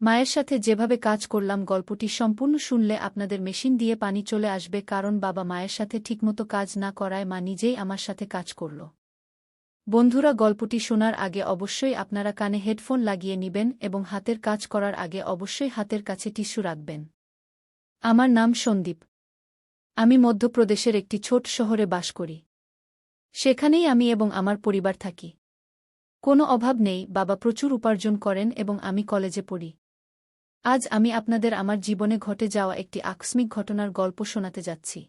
মায়ের সাথে যেভাবে কাজ করলাম, গল্পটি সম্পূর্ণ শুনলে আপনাদের মেশিন দিয়ে পানি চলে আসবে, কারণ বাবা মায়ের সাথে ঠিকমতো কাজ না করায় মা নিজেই আমার সাথে কাজ করল। বন্ধুরা, গল্পটি শোনার আগে অবশ্যই আপনারা কানে হেডফোন লাগিয়ে নিবেন এবং হাতের কাজ করার আগে অবশ্যই হাতের কাছে টিস্যু রাখবেন। আমার নাম সন্দীপ। আমি মধ্যপ্রদেশের একটি ছোট শহরে বাস করি। সেখানেই আমি এবং আমার পরিবার থাকি। কোনো অভাব নেই, বাবা প্রচুর উপার্জন করেন এবং আমি কলেজে পড়ি। আজ আমি আপনাদের আমার জীবনে ঘটে যাওয়া একটি আকস্মিক ঘটনার গল্প শোনাতে যাচ্ছি।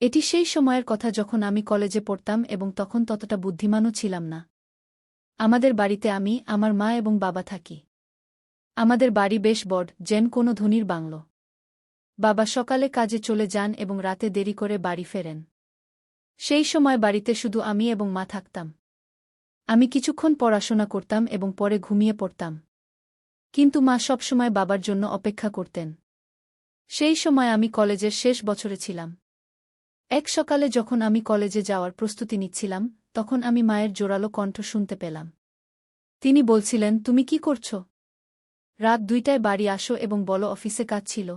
এটি সেই সময়ের কথা যখন আমি কলেজে পড়তাম এবং তখন ততটা বুদ্ধিমানও ছিলাম না। আমাদের বাড়িতে আমি, আমার মা এবং বাবা থাকি। আমাদের বাড়ি বেশ বড়, যেন কোনো ধনির বাংল। বাবা সকালে কাজে চলে যান এবং রাতে দেরি করে বাড়ি ফেরেন। সেই সময় বাড়িতে শুধু আমি এবং মা থাকতাম। আমি কিছুক্ষণ পড়াশোনা করতাম এবং পরে ঘুমিয়ে পড়তাম। কিন্তু মা সবসময় বাবার জন্য অপেক্ষা করতেন। সেই সময় আমি কলেজের শেষ বছরে ছিলাম। এক সকালে যখন আমি কলেজে যাওয়ার প্রস্তুতি নিচ্ছিলাম, তখন আমি মায়ের জোরালো কণ্ঠ শুনতে পেলাম। তিনি বলছিলেন, তুমি কি করছ? রাত দুইটায় বাড়ি আসো এবং বলো অফিসে কাজ ছিল।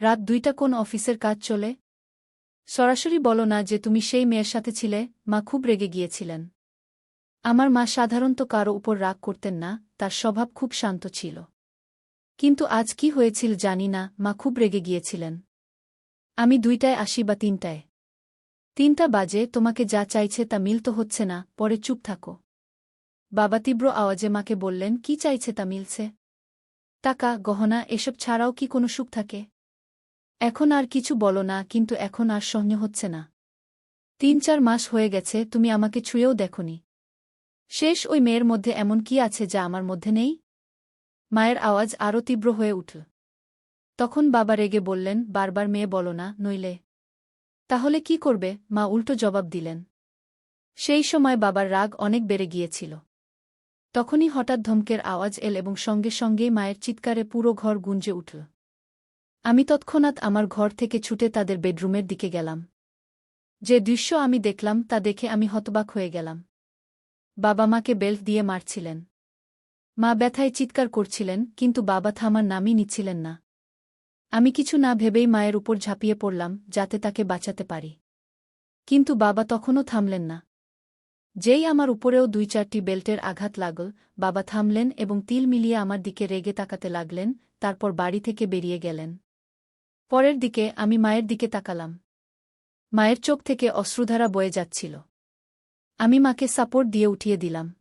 রাত দুইটা কোন অফিসের কাজ চলে? সরাসরি বলো না যে তুমি সেই মেয়ের সাথে ছিলে। মা খুব রেগে গিয়েছিলেন। আমার মা সাধারণত কারও উপর রাগ করতেন না, তার স্বভাব খুব শান্ত ছিল। কিন্তু আজ কি হয়েছিল জানি না, মা খুব রেগে গিয়েছিলেন। আমি দুইটায় আসি বা তিনটায়। তিনটা বাজে, তোমাকে যা চাইছে তা মিল তো হচ্ছে না, পরে চুপ থাকো। বাবা তীব্র আওয়াজে মাকে বললেন, কি চাইছে তা মিলছে? টাকা, গহনা, এসব ছাড়াও কি কোনো সুখ থাকে? এখন আর কিছু বলো না, কিন্তু এখন আর সহ্য হচ্ছে না। তিন চার মাস হয়ে গেছে, তুমি আমাকে ছুঁয়েও দেখনি। শেষ ওই মেয়ের মধ্যে এমন কি আছে যা আমার মধ্যে নেই? মায়ের আওয়াজ আরও তীব্র হয়ে উঠল। তখন বাবা রেগে বললেন, বারবার মেয়ে বলো না, নইলে। তাহলে কি করবে? মা উল্টো জবাব দিলেন। সেই সময় বাবার রাগ অনেক বেড়ে গিয়েছিল। তখনই হঠাৎ ধমকের আওয়াজ এল এবং সঙ্গে সঙ্গেই মায়ের চিৎকারে পুরো ঘর গুঞ্জে উঠল। আমি তৎক্ষণাৎ আমার ঘর থেকে ছুটে তাদের বেডরুমের দিকে গেলাম। যে দৃশ্য আমি দেখলাম তা দেখে আমি হতবাক হয়ে গেলাম। বাবা মাকে বেল্ট দিয়ে মারছিলেন। মা ব্যথায় চিৎকার করছিলেন, কিন্তু বাবা থামার নামই নিচ্ছিলেন না। আমি কিছু না ভেবেই মায়ের উপর ঝাঁপিয়ে পড়লাম, যাতে তাকে বাঁচাতে পারি। কিন্তু বাবা তখনও থামলেন না। যেই আমার উপরেও দুই চারটি বেল্টের আঘাত লাগল, বাবা থামলেন এবং তিল মিলিয়ে আমার দিকে রেগে তাকাতে লাগলেন, তারপর বাড়ি থেকে বেরিয়ে গেলেন। পরের দিকে আমি মায়ের দিকে তাকালাম। মায়ের চোখ থেকে অশ্রুধারা বয়ে যাচ্ছিল। আমি মাকে সাপোর্ট দিয়ে উঠিয়ে দিলাম।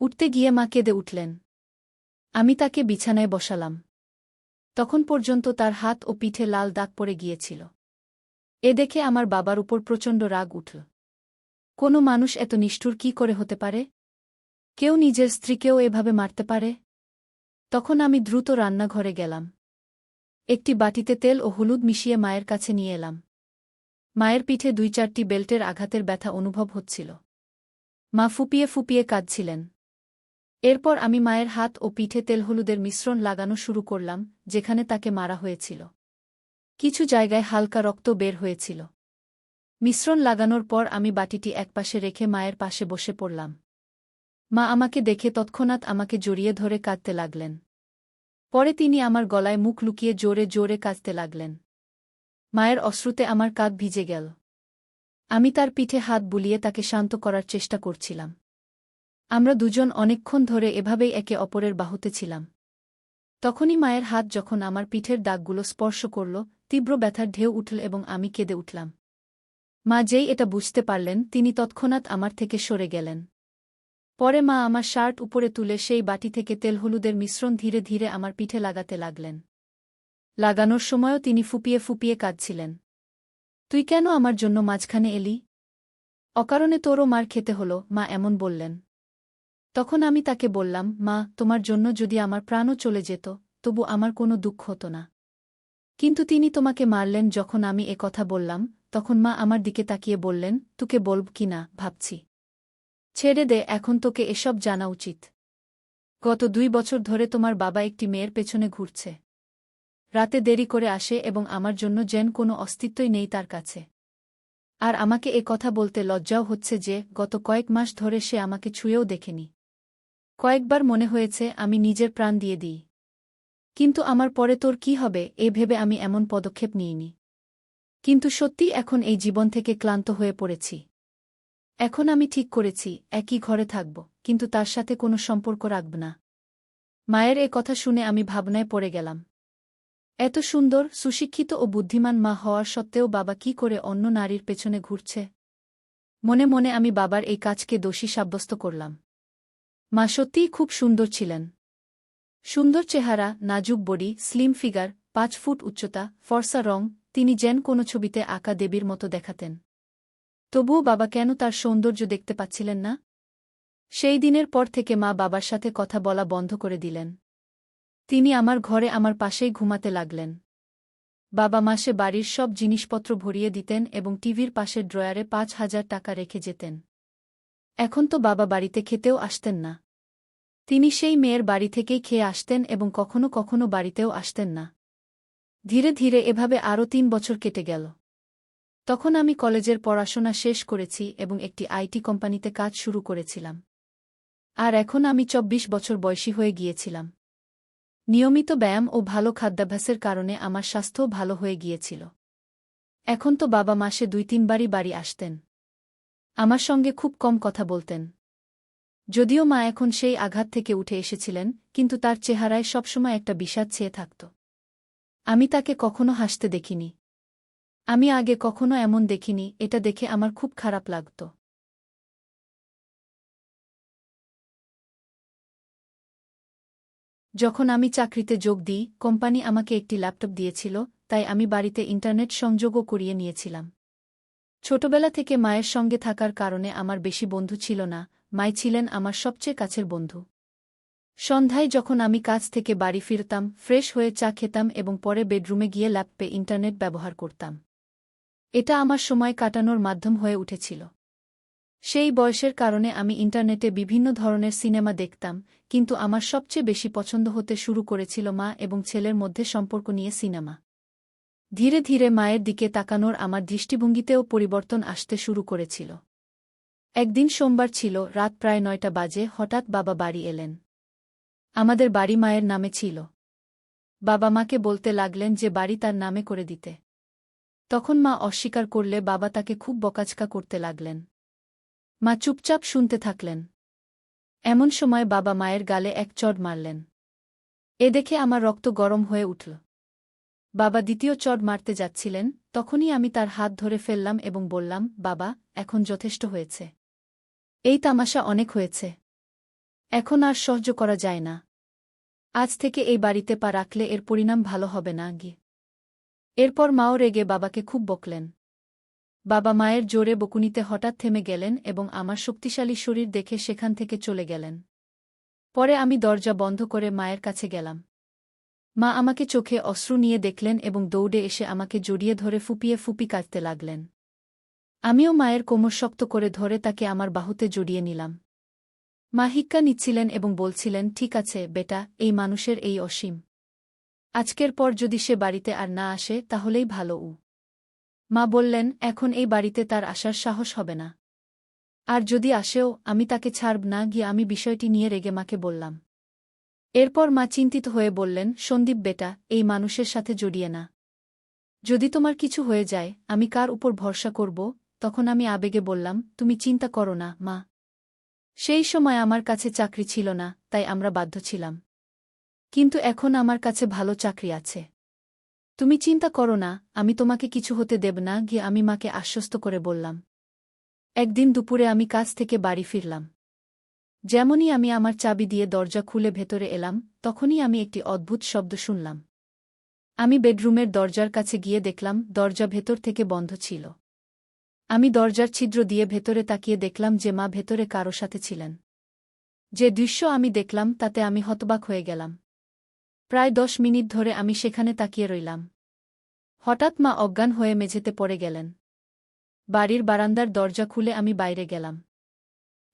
উঠতে গিয়ে মা কেঁদে উঠলেন। আমি তাকে বিছানায় বসালাম। তখন পর্যন্ত তার হাত ও পিঠে লাল দাগ পড়ে গিয়েছিল। এ দেখে আমার বাবার উপর প্রচণ্ড রাগ উঠল কোনো মানুষ এত নিষ্ঠুর কি করে হতে পারে? কেউ নিজের স্ত্রীকেও এভাবে মারতে পারে? তখন আমি দ্রুত রান্নাঘরে গেলাম। একটি বাটিতে তেল ও হলুদ মিশিয়ে মায়ের কাছে নিয়ে এলাম। মায়ের পিঠে দুই চারটি বেল্টের আঘাতের ব্যথা অনুভব হচ্ছিল। মা ফুপিয়ে ফুপিয়ে কাঁদছিলেন। এরপর আমি মায়ের হাত ও পিঠে তেল হলুদের মিশ্রণ লাগানো শুরু করলাম, যেখানে তাকে মারা হয়েছিল। কিছু জায়গায় হালকা রক্ত বের হয়েছিল। মিশ্রণ লাগানোর পর আমি বাটিটি একপাশে রেখে মায়ের পাশে বসে পড়লাম। মা আমাকে দেখে তৎক্ষণাৎ আমাকে জড়িয়ে ধরে কাঁদতে লাগলেন। পরে তিনি আমার গলায় মুখ লুকিয়ে জোরে জোরে কাঁদতে লাগলেন। মায়ের অশ্রুতে আমার কাক ভিজে গেল। আমি তার পিঠে হাত বুলিয়ে তাকে শান্ত করার চেষ্টা করছিলাম। আমরা দুজন অনেকক্ষণ ধরে এভাবেই একে অপরের বাহুতে ছিলাম। তখনই মায়ের হাত যখন আমার পিঠের দাগগুলো স্পর্শ করল, তীব্র ব্যথার ঢেউ উঠল এবং আমি কেঁদে উঠলাম। মা যেই এটা বুঝতে পারলেন, তিনি তৎক্ষণাৎ আমার থেকে সরে গেলেন। পরে মা আমার শার্ট উপরে তুলে সেই বাটি থেকে তেল হলুদের মিশ্রণ ধীরে ধীরে আমার পিঠে লাগাতে লাগলেন। লাগানোর সময়ও তিনি ফুপিয়ে ফুপিয়ে কাঁদছিলেন। তুই কেন আমার জন্য মাঝখানে এলি? অকারণে তোরও মার খেতে হল, মা এমন বললেন। তখন আমি তাকে বললাম, মা, তোমার জন্য যদি আমার প্রাণও চলে যেত, তবু আমার কোনো দুঃখ হতো না। কিন্তু তিনি তোমাকে মারলেন যখন আমি এ কথা বললাম, তখন মা আমার দিকে তাকিয়ে বললেন, তোকে বলব কি না, ভাবছি। ছেড়ে দে, এখন তোকে এসব জানা উচিত। গত দুই বছর ধরে তোমার বাবা একটি মেয়ের পেছনে ঘুরছে। রাতে দেরি করে আসে এবং আমার জন্য যেন কোনো অস্তিত্বই নেই তার কাছে। আর আমাকে এ কথা বলতে লজ্জাও হচ্ছে যে, গত কয়েক মাস ধরে সে আমাকে ছুঁয়েও দেখেনি। কয়েকবার মনে হয়েছে, আমি নিজের প্রাণ দিয়ে দিই। কিন্তু আমার পরে তোর কি হবে, এ ভেবে আমি এমন পদক্ষেপ নিইনি। কিন্তু সত্যি এখন এই জীবন থেকে ক্লান্ত হয়ে পড়েছি। এখন আমি ঠিক করেছি, একই ঘরে থাকব, কিন্তু তার সাথে কোনো সম্পর্ক রাখব না। মায়ের এ কথা শুনে আমি ভাবনায় পড়ে গেলাম। এত সুন্দর, সুশিক্ষিত ও বুদ্ধিমান মা হওয়ার সত্ত্বেও বাবা কি করে অন্য নারীর পেছনে ঘুরছে? মনে মনে আমি বাবার এই কাজকে দোষী সাব্যস্ত করলাম। মা সত্যিই খুব সুন্দর ছিলেন। সুন্দর চেহারা, নাজুক বডি স্লিম ফিগার পাঁচ ফুট উচ্চতা, ফর্সা রং, তিনি যেন কোনো ছবিতে আঁকা দেবীর মতো দেখাতেন। তবুও বাবা কেন তার সৌন্দর্য দেখতে পাচ্ছিলেন না? সেই দিনের পর থেকে মা বাবার সাথে কথা বলা বন্ধ করে দিলেন। তিনি আমার ঘরে আমার পাশেই ঘুমাতে লাগলেন। বাবা মাসে বাড়ির সব জিনিসপত্র ভরিয়ে দিতেন এবং টিভির পাশের ড্রয়ারে পাঁচ হাজার টাকা রেখে যেতেন। এখন তো বাবা বাড়িতে খেতেও আসতেন না। তিনি সেই মেয়ের বাড়ি থেকেই খেয়ে আসতেন এবং কখনো কখনো বাড়িতেও আসতেন না। ধীরে ধীরে এভাবে আরও তিন বছর কেটে গেল। তখন আমি কলেজের পড়াশোনা শেষ করেছি এবং একটি আইটি কোম্পানিতে কাজ শুরু করেছিলাম। আর এখন আমি চব্বিশ বছর বয়সী হয়ে গিয়েছিলাম। নিয়মিত ব্যায়াম ও ভালো খাদ্যাভ্যাসের কারণে আমার স্বাস্থ্যও ভালো হয়ে গিয়েছিল। এখন তো বাবা মাসে দুই তিনবারই বাড়ি আসতেন। আমার সঙ্গে খুব কম কথা বলতেন। যদিও মা এখন সেই আঘাত থেকে উঠে এসেছিলেন, কিন্তু তার চেহারায় সবসময় একটা বিষাদ ছেয়ে থাকত। আমি তাকে কখনো হাসতে দেখিনি। আমি আগে কখনো এমন দেখিনি, এটা দেখে আমার খুব খারাপ লাগত। যখন আমি চাকরিতে যোগ দিই, কোম্পানি আমাকে একটি ল্যাপটপ দিয়েছিল, তাই আমি বাড়িতে ইন্টারনেট সংযোগও করিয়ে নিয়েছিলাম। ছোটবেলা থেকে মায়ের সঙ্গে থাকার কারণে আমার বেশি বন্ধু ছিল না, মাই ছিলেন আমার সবচেয়ে কাছের বন্ধু। সন্ধ্যায় যখন আমি কাজ থেকে বাড়ি ফিরতাম, ফ্রেশ হয়ে চা খেতাম এবং পরে বেডরুমে গিয়ে ল্যাপটপে ইন্টারনেট ব্যবহার করতাম। এটা আমার সময় কাটানোর মাধ্যম হয়ে উঠেছিল। সেই বয়সের কারণে আমি ইন্টারনেটে বিভিন্ন ধরনের সিনেমা দেখতাম, কিন্তু আমার সবচেয়ে বেশি পছন্দ হতে শুরু করেছিল মা এবং ছেলের মধ্যে সম্পর্ক নিয়ে সিনেমা। ধীরে ধীরে মায়ের দিকে তাকানোর আমার দৃষ্টিভঙ্গিতেও পরিবর্তন আসতে শুরু করেছিল। একদিন সোমবার ছিল, রাত প্রায় নয়টা বাজে, হঠাৎ বাবা বাড়ি এলেন। আমাদের বাড়ি মায়ের নামে ছিল। বাবা মাকে বলতে লাগলেন যে বাড়ি তার নামে করে দিতে। তখন মা অস্বীকার করলে বাবা তাকে খুব বকাচকা করতে লাগলেন। মা চুপচাপ শুনতে থাকলেন। এমন সময় বাবা মায়ের গালে এক চড় মারলেন। এ দেখে আমার রক্ত গরম হয়ে উঠল। বাবা দ্বিতীয় চড় মারতে যাচ্ছিলেন, তখনই আমি তার হাত ধরে ফেললাম এবং বললাম, বাবা, এখন যথেষ্ট হয়েছে। এই তামাশা অনেক হয়েছে। এখন আর সহ্য করা যায় না। আজ থেকে এই বাড়িতে পা রাখলে এর পরিণাম ভালো হবে না, গি। এরপর মাও রেগে বাবাকে খুব বকলেন। বাবা মায়ের জোরে বকুনিতে হঠাৎ থেমে গেলেন এবং আমার শক্তিশালী শরীর দেখে সেখান থেকে চলে গেলেন। পরে আমি দরজা বন্ধ করে মায়ের কাছে গেলাম। মা আমাকে চোখে অশ্রু নিয়ে দেখলেন এবং দৌড়ে এসে আমাকে জড়িয়ে ধরে ফুপিয়ে ফুপি কাটতে লাগলেন। আমিও মায়ের কোমর শক্ত করে ধরে তাকে আমার বাহুতে জড়িয়ে নিলাম। মা হিক্কা নিচ্ছিলেন এবং বলছিলেন, ঠিক আছে, বেটা, এই মানুষের এই অসীম। আজকের পর যদি সে বাড়িতে আর না আসে, তাহলেই ভালো উ মা বললেন, এখন এই বাড়িতে তার আসার সাহস হবে না। আর যদি আসেও, আমি তাকে ছাড়ব না গিয়ে আমি বিষয়টি নিয়ে রেগে মাকে বললাম। এরপর মা চিন্তিত হয়ে বললেন, সন্দীপ বেটা, এই মানুষের সাথে জড়িয়ে না। যদি তোমার কিছু হয়ে যায়, আমি কার উপর ভরসা করব? তখন আমি আবেগে বললাম, তুমি চিন্তা করো না, মা। সেই সময় আমার কাছে চাকরি ছিল না, তাই আমরা বাধ্য ছিলাম। কিন্তু এখন আমার কাছে ভালো চাকরি আছে। তুমি চিন্তা করো না, আমি তোমাকে কিছু হতে দেব না, গিয়ে আমি মাকে আশ্বস্ত করে বললাম। একদিন দুপুরে আমি কাজ থেকে বাড়ি ফিরলাম। যেমনই আমি আমার চাবি দিয়ে দরজা খুলে ভেতরে এলাম, তখনই আমি একটি অদ্ভুত শব্দ শুনলাম। আমি বেডরুমের দরজার কাছে গিয়ে দেখলাম, দরজা ভেতর থেকে বন্ধ ছিল। আমি দরজার ছিদ্র দিয়ে ভেতরে তাকিয়ে দেখলাম যে মা ভেতরে কারও সাথে ছিলেন। যে দৃশ্য আমি দেখলাম, তাতে আমি হতবাক হয়ে গেলাম। প্রায় দশ মিনিট ধরে আমি সেখানে তাকিয়ে রইলাম। হঠাৎ মা অজ্ঞান হয়ে মেঝেতে পড়ে গেলেন। বাড়ির বারান্দার দরজা খুলে আমি বাইরে গেলাম।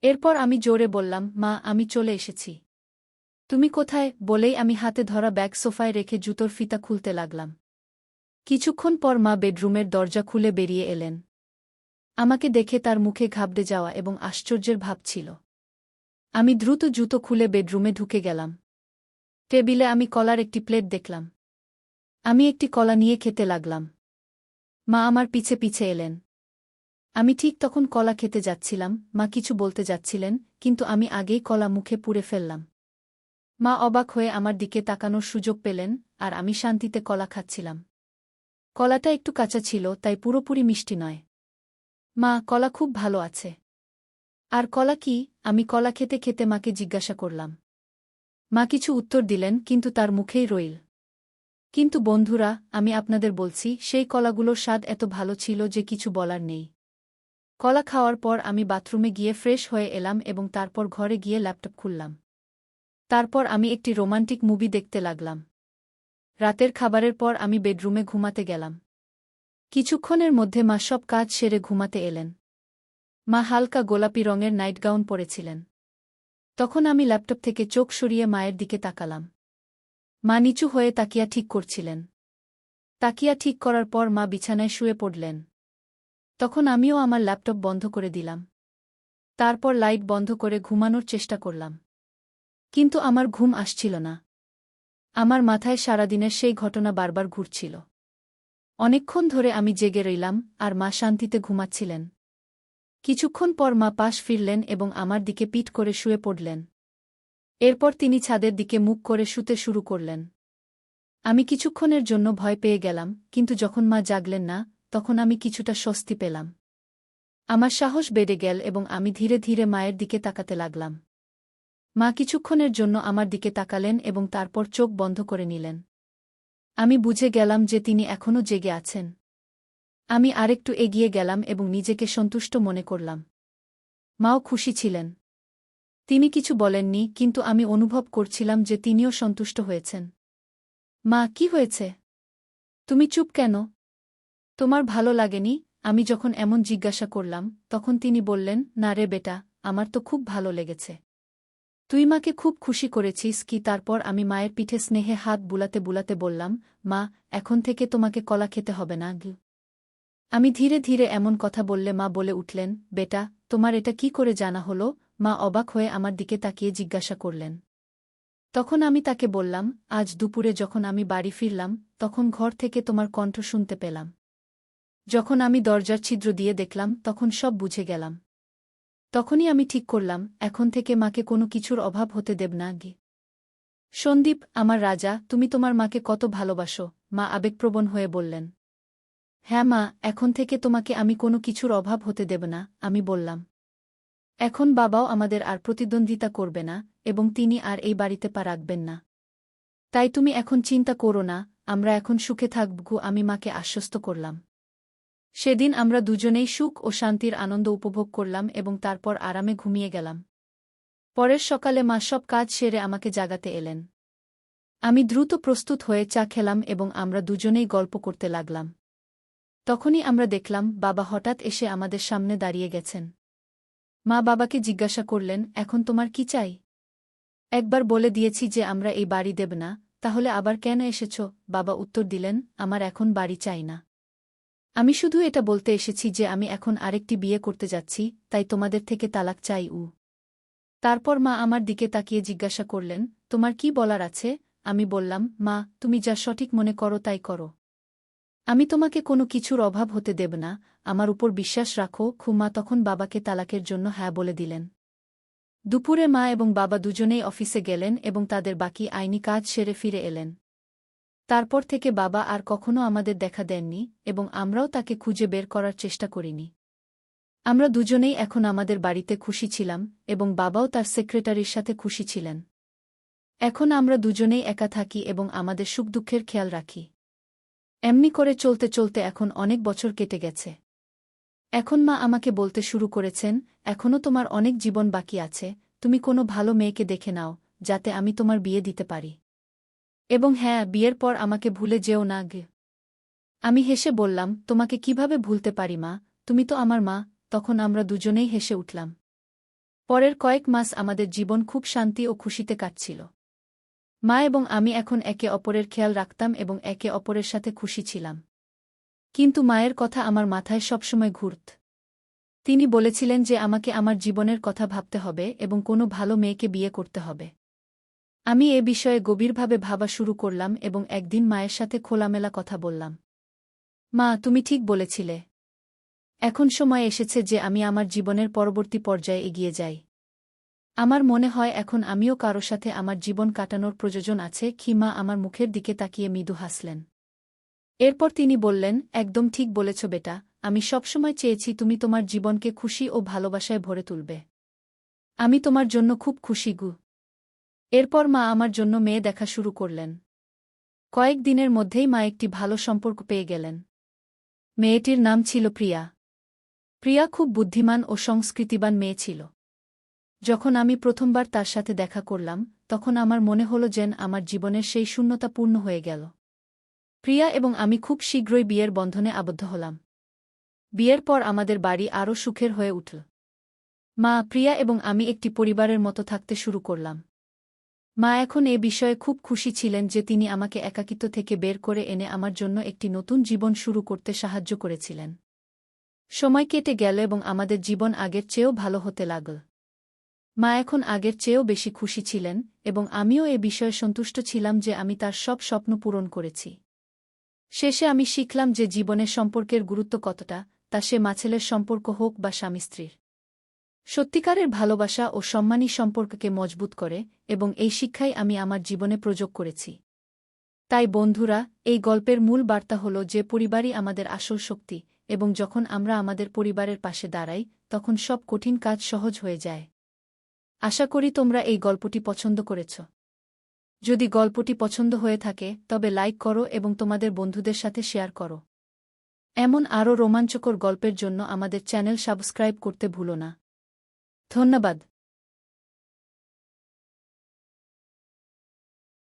এরপর আমি জোরে বললাম, মা, আমি চলে এসেছি। তুমি কোথায়? বলেই আমি হাতে ধরা ব্যাগ সোফায় রেখে জুতোর ফিতা খুলতে লাগলাম। কিছুক্ষণ পর মা বেডরুমের দরজা খুলে বেরিয়ে এলেন। আমাকে দেখে তার মুখে ঘাবড়ে যাওয়া এবং আশ্চর্যের ভাব ছিল। আমি দ্রুত জুতো খুলে বেডরুমে ঢুকে গেলাম। টেবিলে আমি কলার একটি প্লেট দেখলাম। আমি একটি কলা নিয়ে খেতে লাগলাম। মা আমার পিছে পিছে এলেন। আমি ঠিক তখন কলা খেতে যাচ্ছিলাম, মা কিছু বলতে যাচ্ছিলেন, কিন্তু আমি আগেই কলা মুখে পুড়ে ফেললাম। মা অবাক হয়ে আমার দিকে তাকানোর সুযোগ পেলেন, আর আমি শান্তিতে কলা খাচ্ছিলাম। কলাটা একটু কাঁচা ছিল, তাই পুরোপুরি মিষ্টি নয়। মা, কলা খুব ভালো আছে। আর কলা কি? আমি কলা খেতে খেতে মাকে জিজ্ঞাসা করলাম। মা কিছু উত্তর দিলেন, কিন্তু তার মুখেই রইল। কিন্তু বন্ধুরা, আমি আপনাদের বলছি, সেই কলাগুলোর স্বাদ এত ভালো ছিল যে কিছু বলার নেই। কলা খাওয়ার পর আমি বাথরুমে গিয়ে ফ্রেশ হয়ে এলাম এবং তারপর ঘরে গিয়ে ল্যাপটপ খুললাম। তারপর আমি একটি রোমান্টিক মুভি দেখতে লাগলাম। রাতের খাবারের পর আমি বেডরুমে ঘুমাতে গেলাম। কিছুক্ষণের মধ্যে মা সব কাজ সেরে ঘুমাতে এলেন। মা হালকা গোলাপি রঙের নাইটগাউন পরেছিলেন। তখন আমি ল্যাপটপ থেকে চোখ সরিয়ে মায়ের দিকে তাকালাম। মা নিচু হয়ে তাকিয়া ঠিক করছিলেন। তাকিয়া ঠিক করার পর মা বিছানায় শুয়ে পড়লেন। তখন আমিও আমার ল্যাপটপ বন্ধ করে দিলাম। তারপর লাইট বন্ধ করে ঘুমানোর চেষ্টা করলাম। কিন্তু আমার ঘুম আসছিল না। আমার মাথায় সারাদিনের সেই ঘটনা বারবার ঘুরছিল। অনেকক্ষণ ধরে আমি জেগে রইলাম আর মা শান্তিতে ঘুমাচ্ছিলেন। কিছুক্ষণ পর মা পাশ ফিরলেন এবং আমার দিকে পিঠ করে শুয়ে পড়লেন। এরপর তিনি ছাদের দিকে মুখ করে শুতে শুরু করলেন। আমি কিছুক্ষণের জন্য ভয় পেয়ে গেলাম, কিন্তু যখন মা জাগলেন না, তখন আমি কিছুটা স্বস্তি পেলাম। আমার সাহস বেড়ে গেল এবং আমি ধীরে ধীরে মায়ের দিকে তাকাতে লাগলাম। মা কিছুক্ষণের জন্য আমার দিকে তাকালেন এবং তারপর চোখ বন্ধ করে নিলেন। আমি বুঝে গেলাম যে তিনি এখনও জেগে আছেন। আমি আরেকটু এগিয়ে গেলাম এবং নিজেকে সন্তুষ্ট মনে করলাম। মাও খুশি ছিলেন। তিনি কিছু বলেননি, কিন্তু আমি অনুভব করছিলাম যে তিনিও সন্তুষ্ট হয়েছেন। মা, কি হয়েছে? তুমি চুপ কেন? তোমার ভালো লাগেনি? আমি যখন এমন জিজ্ঞাসা করলাম, তখন তিনি বললেন, না রে বেটা, আমার তো খুব ভালো লেগেছে। তুই মাকে খুব খুশি করেছিস কি? তারপর আমি মায়ের পিঠে স্নেহে হাত বুলাতে বুলাতে বললাম, মা, এখন থেকে তোমাকে কলা খেতে হবে না আমি ধীরে ধীরে এমন কথা বললে মা বলে উঠলেন, বেটা, তোমার এটা কি করে জানা হলো? মা অবাক হয়ে আমার দিকে তাকিয়ে জিজ্ঞাসা করলেন। তখন আমি তাকে বললাম, আজ দুপুরে যখন আমি বাড়ি ফিরলাম, তখন ঘর থেকে তোমার কণ্ঠ শুনতে পেলাম। যখন আমি দরজার ছিদ্র দিয়ে দেখলাম, তখন সব বুঝে গেলাম। তখনই আমি ঠিক করলাম, এখন থেকে মাকে কোনো কিছুর অভাব হতে দেব না গে সন্দীপ, আমার রাজা, তুমি তোমার মাকে কত ভালোবাসো, মা আবেগপ্রবণ হয়ে বললেন। হ্যাঁ মা, এখন থেকে তোমাকে আমি কোনো কিছুর অভাব হতে দেব না, আমি বললাম। এখন বাবাও আমাদের আর প্রতিদ্বন্দ্বিতা করবে না, এবং তিনি আর এই বাড়িতে পা রাখবেন না। তাই তুমি এখন চিন্তা করো না, আমরা এখন সুখে থাকবগু আমি মাকে আশ্বস্ত করলাম। সেদিন আমরা দুজনেই সুখ ও শান্তির আনন্দ উপভোগ করলাম এবং তারপর আরামে ঘুমিয়ে গেলাম। পরের সকালে মা সব কাজ সেরে আমাকে জাগাতে এলেন। আমি দ্রুত প্রস্তুত হয়ে চা খেলাম এবং আমরা দুজনেই গল্প করতে লাগলাম। তখনই আমরা দেখলাম বাবা হঠাৎ এসে আমাদের সামনে দাঁড়িয়ে গেছেন। মা বাবাকে জিজ্ঞাসা করলেন, এখন তোমার কি চাই? একবার বলে দিয়েছি যে, আমরা এই বাড়ি দেব না, তাহলে আবার কেন এসেছ? বাবা উত্তর দিলেন, আমার এখন বাড়ি চাই না। আমি শুধু এটা বলতে এসেছি যে, আমি এখন আরেকটি বিয়ে করতে যাচ্ছি, তাই তোমাদের থেকে তালাক চাই উ। তারপর মা আমার দিকে তাকিয়ে জিজ্ঞাসা করলেন, তোমার কি বলার আছে? আমি বললাম, মা, তুমি যা সঠিক মনে করো তাই করো। আমি তোমাকে কোনো কিছুর অভাব হতে দেব না, আমার উপর বিশ্বাস রাখো, খুমা তখন বাবাকে তালাকের জন্য হ্যাঁ বলে দিলেন। দুপুরে মা এবং বাবা দুজনেই অফিসে গেলেন এবং তাদের বাকি আইনি কাজ সেরে ফিরে এলেন। তারপর থেকে বাবা আর কখনো আমাদের দেখা দেননি এবং আমরাও তাকে খুঁজে বের করার চেষ্টা করিনি। আমরা দুজনেই এখন আমাদের বাড়িতে খুশি ছিলাম এবং বাবাও তার সেক্রেটারির সাথে খুশি ছিলেন। এখন আমরা দুজনেই একা থাকি এবং আমাদের সুখ দুঃখের খেয়াল রাখি। এমনি করে চলতে চলতে এখন অনেক বছর কেটে গেছে। এখন মা আমাকে বলতে শুরু করেছেন এখনও তোমার অনেক জীবন বাকি আছে, তুমি কোনো ভালো মেয়েকে দেখে নাও, যাতে আমি তোমার বিয়ে দিতে পারি। এবং হ্যাঁ বিয়ের পর আমাকে ভুলে যেও না গে। আমি হেসে বললাম, তোমাকে কীভাবে ভুলতে পারি মা? তুমি তো আমার মা। তখন আমরা দুজনেই হেসে উঠলাম। পরের কয়েক মাস আমাদের জীবন খুব শান্তি ও খুশিতে কাটছিল। মা এবং আমি এখন একে অপরের খেয়াল রাখতাম এবং একে অপরের সাথে খুশি ছিলাম। কিন্তু মায়ের কথা আমার মাথায় সবসময় ঘুরত। তিনি বলেছিলেন যে আমাকে আমার জীবনের কথা ভাবতে হবে এবং কোনো ভালো মেয়েকে বিয়ে করতে হবে। আমি এ বিষয়ে গভীরভাবে ভাবা শুরু করলাম এবং একদিন মায়ের সাথে খোলামেলা কথা বললাম। মা, তুমি ঠিক বলেছিলে। এখন সময় এসেছে যে আমি আমার জীবনের পরবর্তী পর্যায়ে এগিয়ে যাই। আমার মনে হয় এখন আমিও কারও সাথে আমার জীবন কাটানোর প্রয়োজন আছে কি মা আমার মুখের দিকে তাকিয়ে মৃদু হাসলেন। এরপর তিনি বললেন, একদম ঠিক বলেছ বেটা, আমি সবসময় চেয়েছি তুমি তোমার জীবনকে খুশি ও ভালোবাসায় ভরে তুলবে। আমি তোমার জন্য খুব খুশি গু। এরপর মা আমার জন্য মেয়ে দেখা শুরু করলেন। কয়েক দিনের মধ্যেই মা একটি ভালো সম্পর্ক পেয়ে গেলেন। মেয়েটির নাম ছিল প্রিয়া। প্রিয়া খুব বুদ্ধিমান ও সংস্কৃতিবান মেয়ে ছিল। যখন আমি প্রথমবার তার সাথে দেখা করলাম, তখন আমার মনে হল যেন আমার জীবনের সেই শূন্যতা পূর্ণ হয়ে গেল। প্রিয়া এবং আমি খুব শীঘ্রই বিয়ের বন্ধনে আবদ্ধ হলাম। বিয়ের পর আমাদের বাড়ি আরও সুখের হয়ে উঠল। মা, প্রিয়া এবং আমি একটি পরিবারের মতো থাকতে শুরু করলাম। মা এখন এ বিষয়ে খুব খুশি ছিলেন যে তিনি আমাকে একাকিত্ব থেকে বের করে এনে আমার জন্য একটি নতুন জীবন শুরু করতে সাহায্য করেছিলেন। সময় কেটে গেল এবং আমাদের জীবন আগের চেয়েও ভালো হতে লাগল। মা এখন আগের চেয়েও বেশি খুশি ছিলেন এবং আমিও এ বিষয়ে সন্তুষ্ট ছিলাম যে আমি তার সব স্বপ্ন পূরণ করেছি। শেষে আমি শিখলাম যে জীবনের সম্পর্কের গুরুত্ব কতটা, তা সে মাছেলের সম্পর্ক হোক বা স্বামী স্ত্রীর। সত্যিকারের ভালোবাসা ও সম্মানী সম্পর্ককে মজবুত করে এবং এই শিক্ষাই আমি আমার জীবনে প্রযোগ করেছি। তাই বন্ধুরা, এই গল্পের মূল বার্তা হল যে পরিবারই আমাদের আসল শক্তি এবং যখন আমরা আমাদের পরিবারের পাশে দাঁড়াই, তখন সব কঠিন কাজ সহজ হয়ে যায়। আশা করি তোমরা এই গল্পটি পছন্দ করেছ। যদি গল্পটি পছন্দ হয়ে থাকে, তবে লাইক করো এবং তোমাদের বন্ধুদের সাথে শেয়ার করো। এমন আরও রোমাঞ্চকর গল্পের জন্য আমাদের চ্যানেল সাবস্ক্রাইব করতে ভুলো না। ধন্যবাদ।